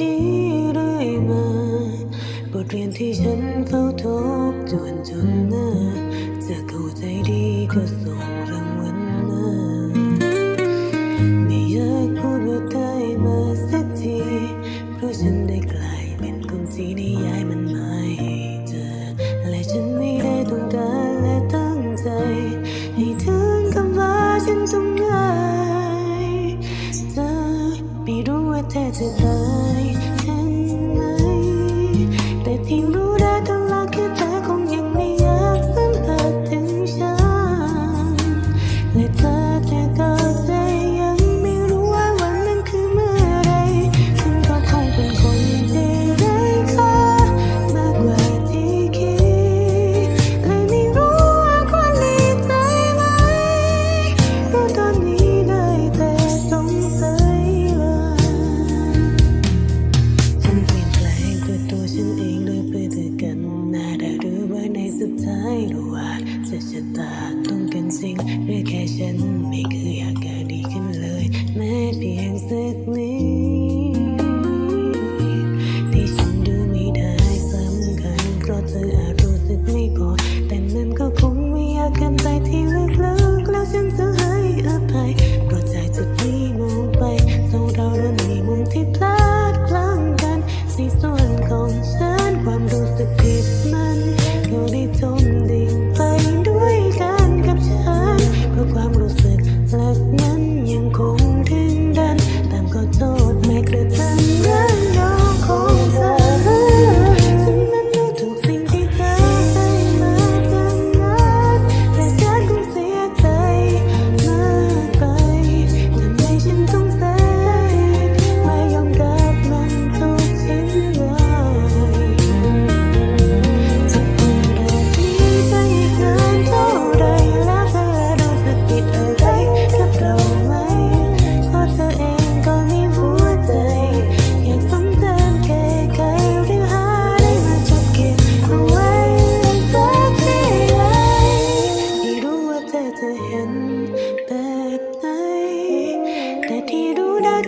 นี้เรื่อยมาบทเรียนที่ฉันเฝ้าทบทวนจนหน้าจะเข้าใจดีก็ส่งรางวัลมาไม่อยากพูดว่าได้มาสักที เพราะฉันได้กลายเป็นคนที่นี้ ว่าเธอจะตายฉันไหมแต่ที่รู้ ตาต้องกันสิ่งเรียกแค่ฉันไม่เคยอยากเกิดดีขึ้นเลย แม้เพียงสักนิด 年共度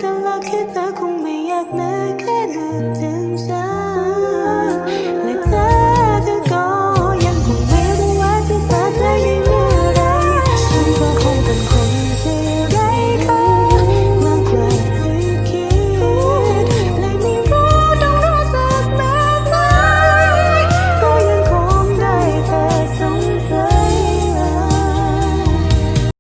กันแล้วคิดเธอคงไม่อยากนะแค่นั้น